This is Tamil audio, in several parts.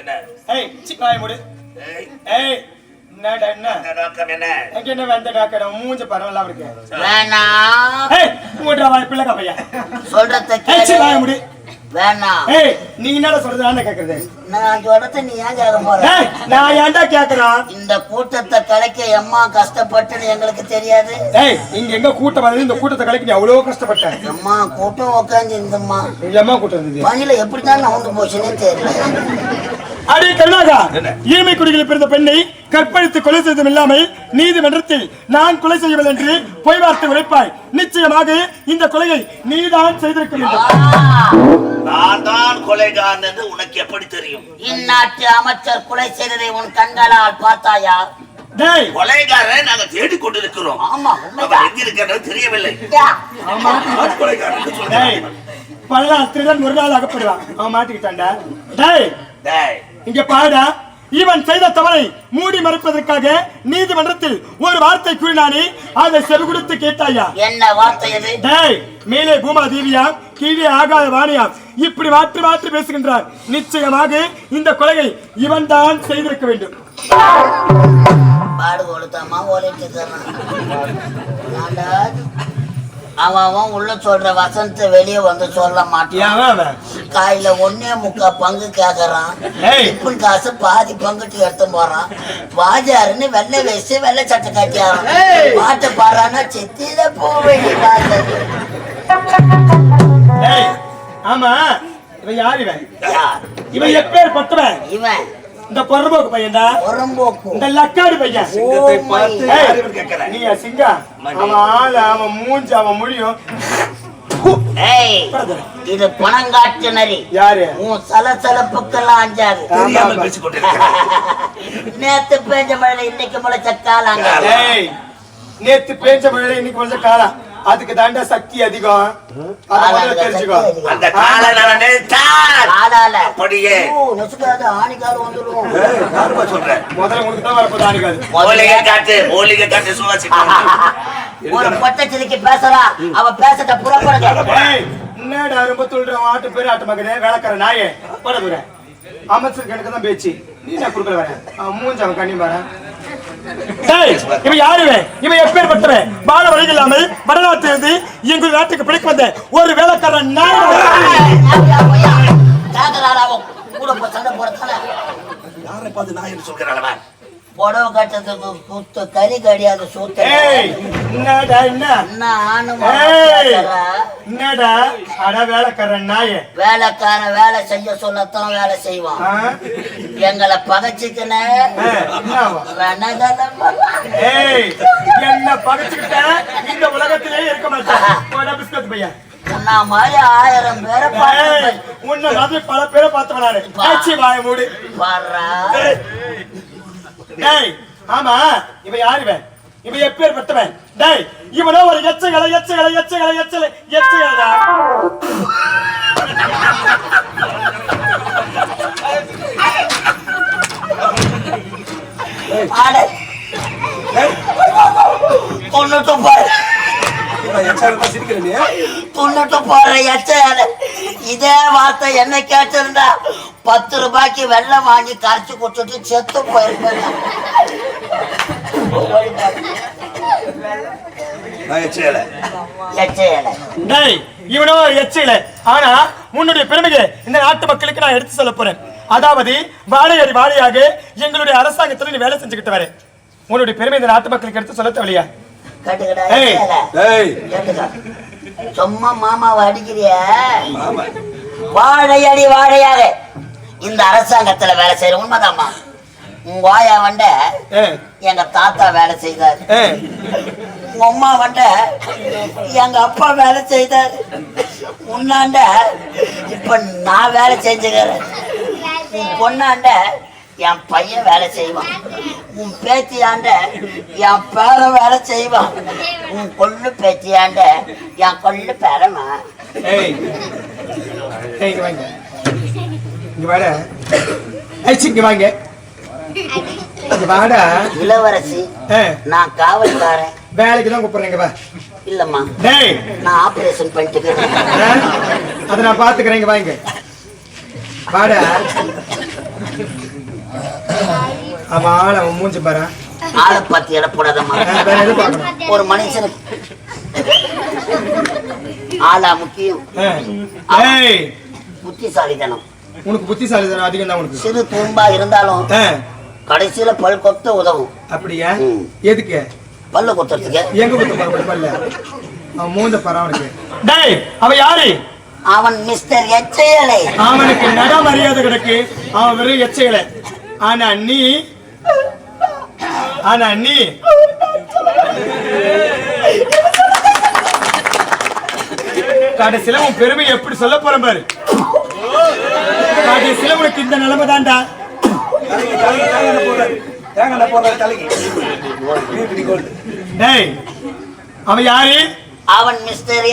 என்ன? ஏய் ஏய், ஏய் வந்த டாக்கடா மூஞ்ச பரவலா இருக்கு வேணாம். ஏய் மூடுறா வாய் பிள்ளை பையா சொல்றத ஏய் சிக் வாய கேளு மூடு. வேணாம் நீ என்னடா சொல்றது? நான் கேக்குறது? நான் சொல்றத நீ ஏன் கேட்க போற? நான் ஏன்டா கேக்குறான்? இந்த கூட்டத்தை கலைக்க எம்மா கஷ்டப்பட்டுன்னு எங்களுக்கு தெரியாது. ஏய் இங்க எங்க கூட்டம் வந்து இந்த கூட்டத்தை கலைக்க நீ அவ்வளவு கஷ்டப்பட்டேன் எம்மா கூட்டம் உட்காந்து இந்தம்மா எங்க அம்மா கூட்டம் இருந்தது மணில எப்படித்தான் நவுந்து போச்சுன்னே தெரியல. அடே கருணாகா? ஈமை குடிகளில் பிறந்த பெண்ணை கற்பழித்து கொலை செய்ததும் இல்லாமல் நீதிமன்றத்தில் நான் கொலை செய்யவில்லை என்று பொய் வார்த்தை உரைப்பாய். நிச்சயமாக இந்த கொலையை நீதான் செய்திருக்க வேண்டும். நான் தான் கொலைகாரன் என்று உனக்கு எப்படி தெரியும்? இந்நாட்டு அமைச்சர் கொலை செய்ததை உன் கண்களால் பார்த்தாயா? டேய் கொலைகாரனை நாங்க தேடிக் கொண்டிருக்கிறோம் ஆமா எங்க இருக்கிறது தெரியவில்லை. நான் கொலைகாரன் என்று டேய் சொல்றேன். பல்லால் திருடன் ஒரு நாள் அகப்படுவான். அவன் மாட்டிக்கிட்டான்டா. டேய் டேய், இங்க பாருடா இவன் செய்த தவறை மூடி மறைப்பதற்காக நீதிமன்றத்தில் ஒரு வார்த்தை கூறினானே அதை செவி கொடுத்து கேட்டாயா? என்ன வார்த்தை டேய் மேலே பூமா தேவியா கீழே ஆகாய வாணியாம் இப்படி மாற்றி மாற்றி பேசுகின்றார். நிச்சயமாக இந்த கொலையை இவன் தான் செய்திருக்க வேண்டும். பாடு கொடுத்தாமா ஓலிட்டு அவன் உள்ள சொல்ற வசனத்தை வெளியே வந்து சொல்ல மாட்டான்? காயில ஒன்னே முக்கா பங்கு கேக்குறான். டிஃபன் காசு பாதி பங்குட்டு எடுத்து போறான். வாஜாருன்னு வெள்ளை வேஸ்ட் வெள்ளை சட்டை கட்டியாரான் பாட்டு பாடுறான்னா செத்தியில போவேண்டி பார்த்தது டேய் ஆமா. இவன் யார் இவன்? இவன் எப்பேர் பட்டவன் இவன். இந்த பொறம்போக்கு பையன்டா. புறம்போக்கு. இந்த லக்காடி பையன். சிங்கத்தை பார்த்து? நீ சிங்கா? அவன் ஆளு அவன் மூஞ்சி அவன் முடியும். இது பணங்காட்டு நரி யாரு? உன் சலசலப்புக்கெல்லாம் அஞ்சாது. நேத்து பேஞ்ச மழையில இன்னைக்கு முளைச்ச காலாங்க நேத்து பேஞ்ச மழை இன்னைக்கு கொஞ்சம் காலம் அதுக்கு தாண்டா சக்தி அதிகம். தெரிஞ்சுக்கோ. அந்த அப்படியே. ஆணிக்கால் வந்துடும். சொல்றேன் முதல்ல உனக்கு தான் வரப்போது ஆணிக்காது மூலிகை காட்டு மூலிகை காட்டு சுவாசிக்கணும் ஒரு பொட்டச்சிரிக்கு பேசுறா அவ பேசட்ட புறப்படுங்க. ஏய், என்னடா ரொம்ப ஆட்டு பேரு ஆட்டு மகனே வேலைக்கார நாயே. போட தூர. அமைச்சர் கணக்கு தான் பேச்சு. நீ நான் குடுக்கல வரேன் அவன் மூஞ்சி அவன் கண்ணி வரேன் இவன் யாரு இவன்? எப்பேர் பட்டவன் பால வழி இல்லாமல் வடநாட்டில் இருந்து எங்கள் நாட்டுக்கு பிடிக்க வந்த ஒரு வேலைக்காரன் நான். கூட சண்டை போறதால யாரை பார்த்து நான் என்று சொல்கிறாளவா புடவை கட்டத்துக்கு குத்து கறி கடியாது சூத்த என்னடா என்ன? என்ன? என்னடா? அட வேலைக்காரன் நாயே. வேலைக்காரன் வேலை செய்ய சொல்லத்தான் வேலை செய்வான்? எங்களை பகைச்சுக்கின என்ன பகைச்சுக்கிட்ட? இந்த உலகத்திலே இருக்க மாட்டேன். போடா பிஸ்கட் பையன். உன்ன மாதிரி ஆயிரம் பேரை உன்னை மாதிரி பல பேரை பார்த்தவன் நானு ஆச்சி வாய மூடு. பாடுறா டேய் ஆமா இவன் யார் இவன்? இவன் எப்பேற்பட்டவன் டேய் இவனோ ஒரு எச்சகளை எச்சகளை எச்சகளை எச்சலை எச்சகடா ஆட. தொண்ணூத்து போற தொண்ணூத்து போற எச்சையால இதே வார்த்தை என்ன கேட்டிருந்தா பத்து ரூபாய்க்கு வெள்ளம் வாங்கி கரைச்சு கொடுத்துட்டு செத்து போயிருப்பேன். இவனோ எச்சையில ஆனா உன்னுடைய பெருமையை இந்த நாட்டு மக்களுக்கு நான் எடுத்து சொல்ல போறேன். அதாவது வாழையடி வாழையாக எங்களுடைய அரசாங்கத்துல நீ வேலை செஞ்சுக்கிட்டு வர. உன்னுடைய பெருமை இந்த நாட்டு மக்களுக்கு எடுத்து சொல்ல தேவையா சும்மா மாமாவை அடிக்கிறிய. வாழையடி வாழையாக. இந்த அரசாங்கத்துல வேலை செய்யற உண்மைதாம்மா. உங்க வாயா வண்ட எங்க தாத்தா வேலை செய்தாரு. உங்க அம்மா வண்ட எங்க அப்பா வேலை செய்தாரு. உன்னாண்ட இப்ப நான் வேலை செஞ்சுக்கிறேன். உன் பொண்ணாண்ட என் பையன் வேலை செய்வான். உன் பேத்தியாண்ட என் பேரன் வேலை செய்வான். உன் கொள்ளு பேத்தியாண்ட என் கொள்ளு பேரமா இங்க வாடா. ஏய், சி, இங்க வாங்க. இங்க வாடா. இளவரசி நான் காவல்காரன். வேலைக்கு தான் கூப்பிடுறேங்க வா. இல்லம்மா. டேய். நான் ஆபரேஷன் பண்ணிட்டுக்கிறேன் ஆ? அதை நான் பாத்துக்கிறேன் இங்க வாங்க வாடா. அவன் ஆள் மூஞ்சி பாரு. ஆளை பார்த்து எடை போடாதம்மா ஒரு மனுஷனுக்கு ஆளா முக்கியம். புத்திசாலித்தனம். உனக்கு புத்திசாலி அதிகம் தான் உனக்கு. சிறு தூம்பா இருந்தாலும் கடைசியில பல் கொத்த உதவும். அப்படியா. எதுக்கு? பல்லு கொத்துறதுக்கு. எங்க குத்து பல்ல? அவன் மூஞ்ச பாரு அவனுக்கு. டேய் அவ யாரு? அவன் மிஸ்டர் எச்சையலை. அவனுக்கு நட மரியாதை கிடக்கு. அவன் வெறும் எச்சைகளை ஆனா நீ ஆனா நீ. கடைசியில உன் பெருமை எப்படி சொல்ல போறேன் பாரு. கடைசியில உனக்கு இந்த நிலைமை தான்டா டேய் அவன் யாரு? அவன் மிஸ்டர்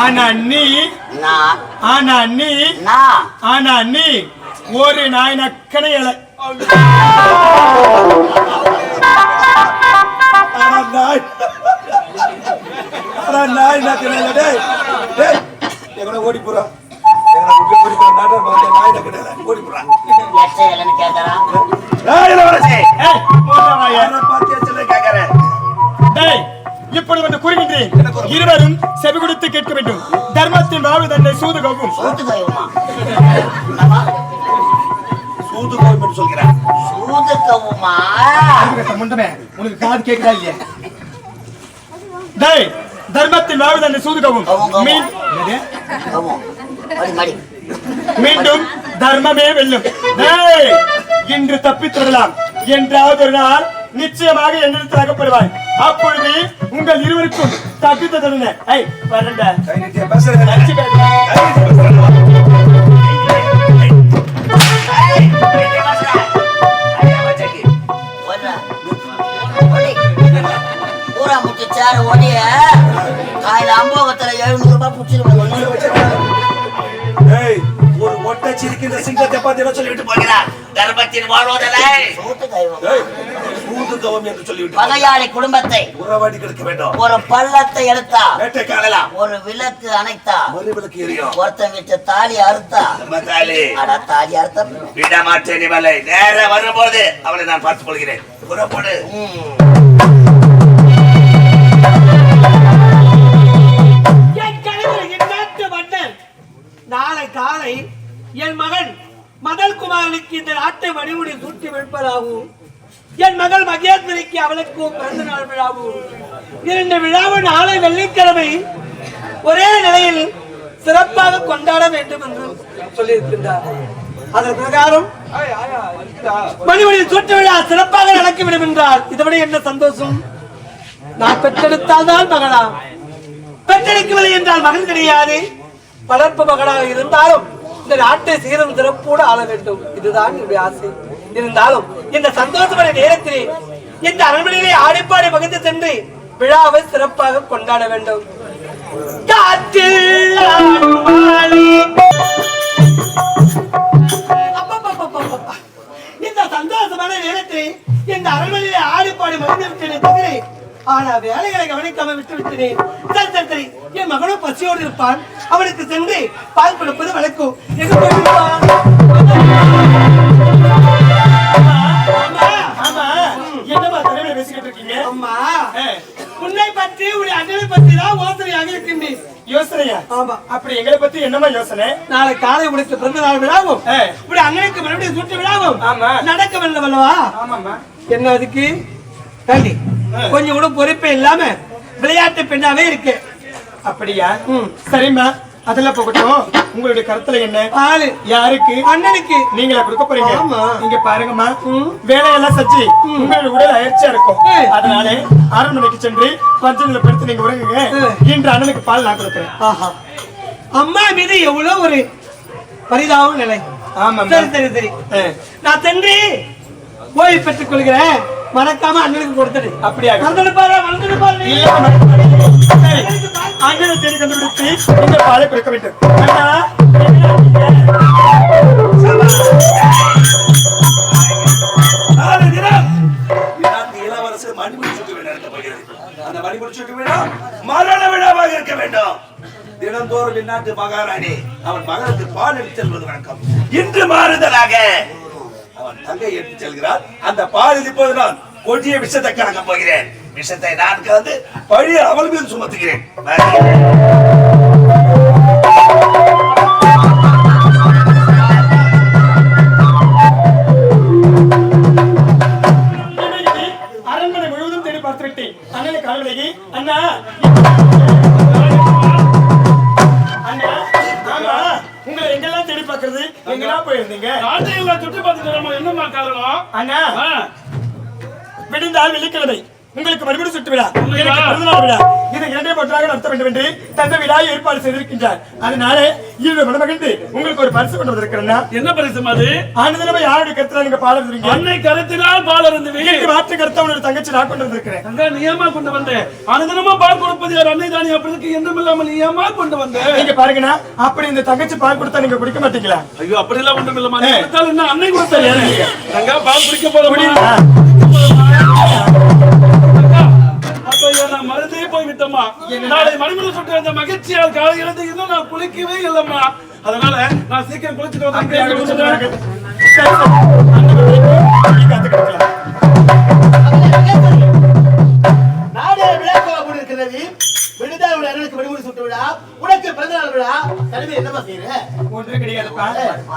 ஆனா நீ நான் ஆனா நீ நான் ஆனா நீ ஒரு நாய் நக்கனை இலை. நாய். நாய் நக்கல டேய் எங்கட ஓடி போறா. விட்டு ஓடி நாட்டர் நாய் ஓடி இளவரசி ஏய், போடா. யாரை கேக்குறேன் டேய், இப்படி வந்து கூறுகின்றேன் இருவரும் செவி கொடுத்து கேட்க வேண்டும் தர்மத்தின் வாழ்வு தன்னை கைவுமா என்னம்மா? சூது கோயம்பேடு சொல்கிறேன் சூது கவுமா முண்டமே உனக்கு காது கேட்குதா இல்லையா டேய் தர்மத்தின் வாழ்வு தன்னை சூதுகவும் மீண்டும் தர்மமே வெல்லும். டேய், இன்று தப்பித்து விடலாம் என்றாவது ஒரு நாள் நிச்சயமாக என்னிடத்தில் அகப்படுவாய். அப்பொழுது உங்கள் இருவருக்கும் தப்பித்த தருண ஐ வரண்டா பூரா முட்டி சேர ஓடிய. காலையில அம்போகத்துல எழுநூறு ரூபாய் புடிச்சிருவாங்க ஒரு ஒட்டை சிரிக்கிற சிங்கத்தை பார்த்து என்ன சொல்லிவிட்டு போகிறார் தர்மத்தின் வாழ்வதனை சூத்து கைவம் டேய் சூது கவம் என்று சொல்லிவிட்டு பகையாளி குடும்பத்தை உறவாடி கிடக்க வேண்டும். ஒரு பள்ளத்தை எடுத்தா வேட்டை காணலாம் ஒரு விளக்கு அணைத்தா மறு விளக்கு எரியும் ஒருத்தன் வீட்டு தாலி அறுத்தா மத்தாலி அடா தாலி அறுத்த. விட மாட்டேன் இவளை நேர வரும்போது அவளை நான் பார்த்துக் கொள்கிறேன். புறப்படு. நாளை காலை என் மகன் மதல் குமாரனுக்கு இந்த நாட்டை வடிமுடி சூட்டி வைப்பதாகவும் என் மகள் மகேஸ்வரிக்கு அவளுக்கும் பிறந்த நாள் விழாவும். இரண்டு விழாவும் நாளை வெள்ளிக்கிழமை ஒரே நிலையில் சிறப்பாக கொண்டாட வேண்டும் என்று சொல்லியிருக்கின்றார். அதன் பிரகாரம் மணிமணி சூட்டு விழா சிறப்பாக நடக்க என்றால் இதைவிட என்ன சந்தோஷம்? நான் பெற்றெடுத்தால் தான் மகளா? பெற்றெடுக்கவில்லை என்றால் மகன் கிடையாது. வளர்ப்பு மகனாக இருந்தாலும் இந்த நாட்டை சீரும் சிறப்போடு ஆள வேண்டும். இதுதான் என்னுடைய ஆசை. இருந்தாலும் இந்த சந்தோஷமான நேரத்திலே இந்த அரண்மனையிலே ஆடிப்பாடி மகிழ்ந்து சென்று விழாவை சிறப்பாக கொண்டாட வேண்டும். காற்றில் இந்த சந்தோஷமான நேரத்தில் இந்த அரண்மனையிலே ஆடிப்பாடி மகிழ்ந்து தவிர ஆனா வேலைகளை கவனிக்காம விட்டு விட்டேன் சரி சரி சரி. என் மகனும் பசியோடு இருப்பான். அவனுக்கு சென்று பால் கொடுப்பது வழக்கம். எங்க உன்னை பற்றி உடைய அண்ணனை பற்றி தான் யோசனையாக இருக்கின்றேன். யோசனையா? ஆமா. அப்படி எங்களை பத்தி என்னமா யோசனை? நாளை காலை உனக்கு பிறந்த நாள் விழாவும். உடைய அண்ணனுக்கு மறுபடியும் சுட்டு விழாவும் ஆமா. நடக்க வேண்டும் அல்லவா? என்ன அதுக்கு? கண்டி கொஞ்சம் கூட பொறுப்பே இல்லாம விளையாட்டு பெண்ணாவே இருக்கு. அப்படியா. சரிம்மா அதெல்லாம் போகட்டும். உங்களுடைய கருத்துல என்ன? ஆளு. யாருக்கு? அண்ணனுக்கு. நீங்களா கொடுக்க போறீங்க? ஆமா. இங்க பாருங்கம்மா. வேலையெல்லாம் செஞ்சு உங்களுடைய உடல் அயற்சியா இருக்கும். அதனால அரண்மனைக்கு சென்று பஞ்சங்களை படுத்து நீங்க உறங்குங்க. இன்று அண்ணனுக்கு பால் நான் கொடுக்குறேன். ஆஹா. அம்மா மீது எவ்வளவு ஒரு பரிதாபம் நிலை. ஆமாம்மா. சரி சரி சரி. நான் சென்று ஓய்வு பெற்றுக் கொள்கிறேன். மறக்காம அண்ணனுக்கு கொடுத்துடு. அப்படியா? மறந்துடு பாரு மறந்துடு பாரு. அண்ணனை தேடி கண்டுபிடித்து இந்த பாலை கொடுக்க வேண்டும். அண்ணா, நாலு தினம் இந்நாட்டு இளவரசர் மணிமுடி சுட்டு விழா நடத்த போகிறது அந்த மணிமுடி சுட்டு விழா மறு தினந்தோறும் இந்நாட்டு மகாராணி அவன் மகனுக்கு பால் எடுத்து செல்வது வழக்கம் இன்று மாறுதலாக. அவன் தங்கை எடுத்து செல்கிறார் அந்த பால் இப்போது நான் கொடிய விஷத்தை கலக்க போகிறேன். விஷத்தை நான் கலந்து பழிய அவள் மீது சுமத்துகிறேன். அண்ணா. ஆ, விடிந்தால் வெள்ளிக்கிழமை. உங்களுக்கு மறுபடியும் சுட்டு விழா? எனக்கு பிறந்தநாள் விழா இதை இரண்டே ஒன்றாக நடத்த வேண்டும் என்று தந்த விழா ஏற்பாடு செய்திருக்கின்றார். அதனால இன்று மணமகிழ்ந்து உங்களுக்கு ஒரு பரிசு கொண்டு வந்திருக்கிறேன்னா என்ன பரிசு அது? ஆனந்தமா யாருடைய கருத்துல நீங்க பாட இருந்தீங்க அன்னை கருத்தினால் பால் எனக்கு மாற்று கருத்தை உன்னோட தங்கச்சி நான் கொண்டு வந்திருக்கிறேன். அங்க நீயமா கொண்டு வந்த? அனுதினமா பால் கொடுப்பது யார்? அன்னை தானி அப்படி என்றும் இல்லாமல் நீயமா கொண்டு வந்த? நீங்க பாருங்கண்ணா அப்படி இந்த தங்கச்சி பால் கொடுத்தா நீங்க குடிக்க மாட்டீங்களா? ஐயோ அப்படி எல்லாம் ஒன்றும் ஏ. கொடுத்தாலும் அன்னை கொடுத்தாரு அங்க பால் குடிக்க போறோம் முடியுமா? அப்ப விட்டோமா நாளை மணிமணி சுட்டு அந்த மகிழ்ச்சியால் காலையிலிருந்து இன்னும் நான் குளிக்கவே இல்லம்மா அதனால நான் சீக்கிரம் குளிச்சுட்டு வந்து கொடுத்துட்டாங்க. சரி, சரி. அந்த வரைக்கும் நீ காத்து கிடக்கலாம். நாடே விழாக்கோவா கூட இருக்கிறது விழுந்தால் உள்ள அண்ணனுக்கு வெடிமுடி சுட்டு விழா உனக்கு தலைமை என்னமா செய்யற ஒன்றும் கிடையாதுப்பா.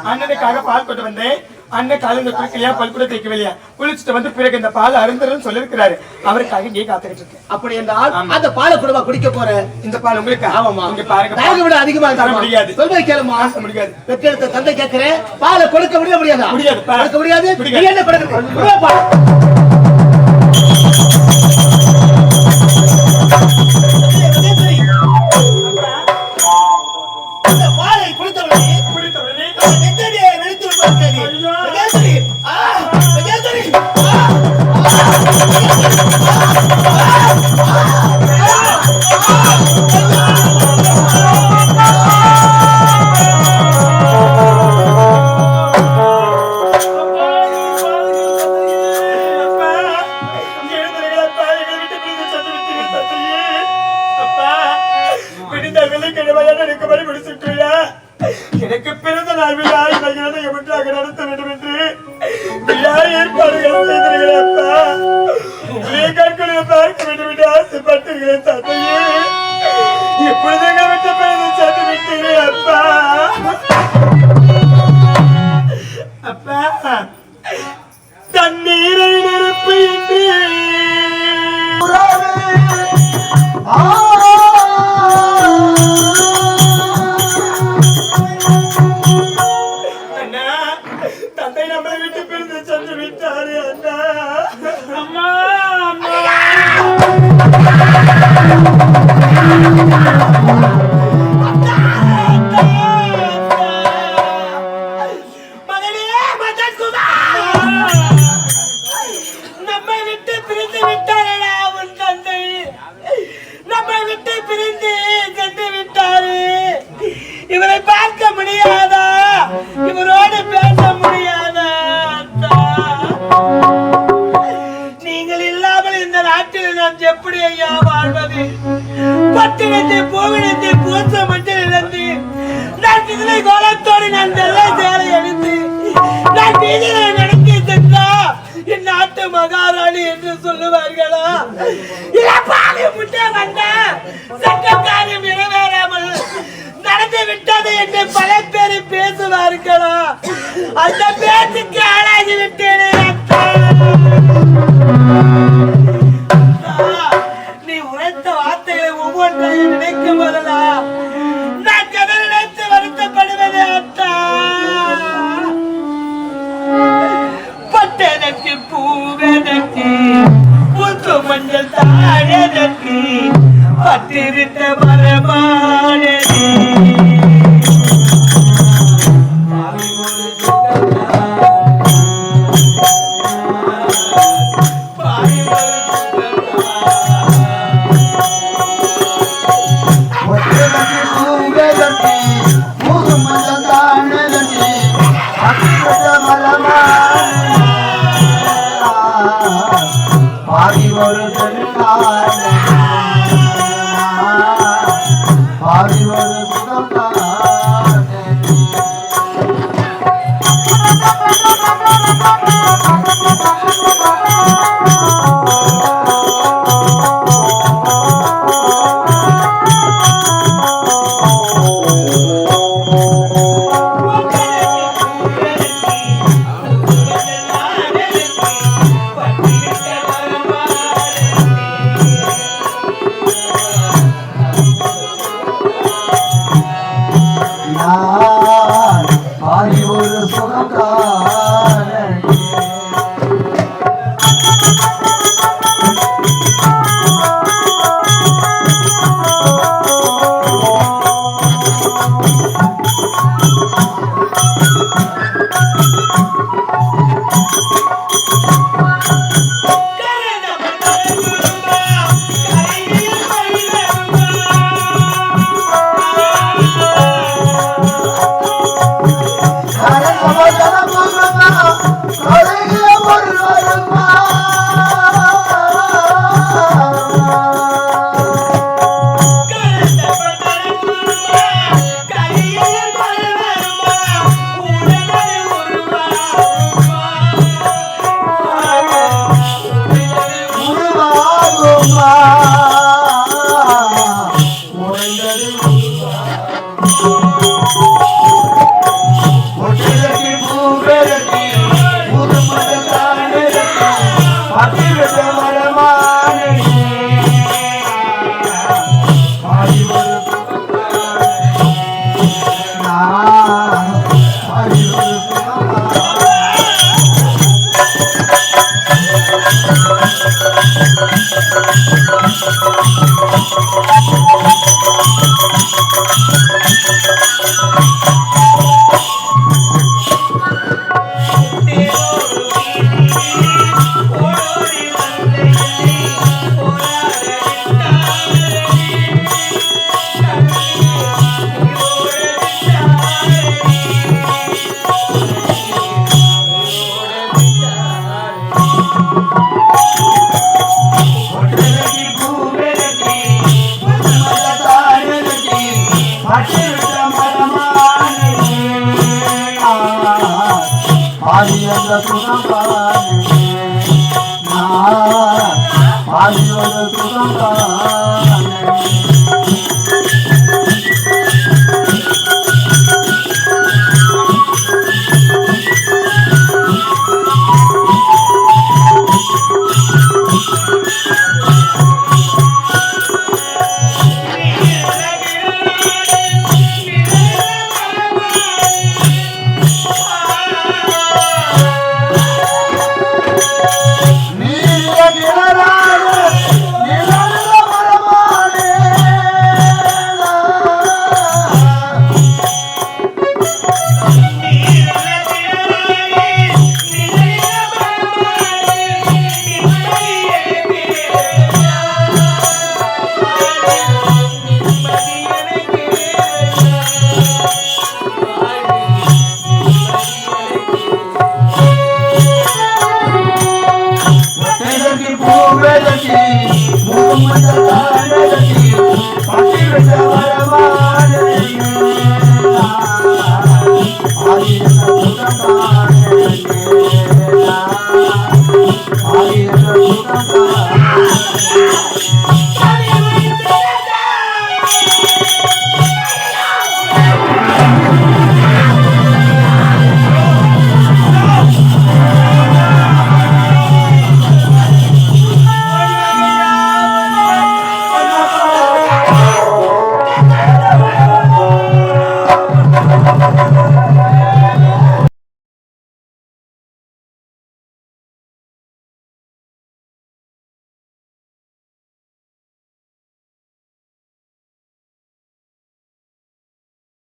அண்ணனுக்காக பால் கொண்டு வந்தேன் அண்ணன் காலையில குளிக்கலையா பல் கூட தேய்க்கவில்லையா குளிச்சுட்டு வந்து பிறகு இந்த பால் அருந்தரும் சொல்லிருக்கிறாரு அவருக்காக இங்கே காத்துக்கிட்டு இருக்கேன் அப்படி என்றால் அந்த பாலை குடும்பா குடிக்க போற இந்த பால் உங்களுக்கு? ஆமாமா இங்க பாருங்க. விட அதிகமா தர முடியாது. சொல்வதை கேளுமா முடியாது. பெற்றெடுத்த தந்தை கேட்கிறேன். பாலை கொடுக்க முடிய முடியாதா? முடியாதுப்பா. கொடுக்க முடியாது. முடியாது. என்ன கொடுக்க அப்பா பேசுவார்களா அந்த பேச்சுக்கு ஆளாகி விட்டேனே நீ உரைத்த வார்த்தைகளை ஒவ்வொன்றையும் நினைக்கும் போதெல்லாம் நான் கதை நினைத்து வருத்தப்படுவது அத்தா பட்டதற்கு பூவதற்கு புத்து மஞ்சள் தாழதற்கு பத்திருந்த மரமானது Oh.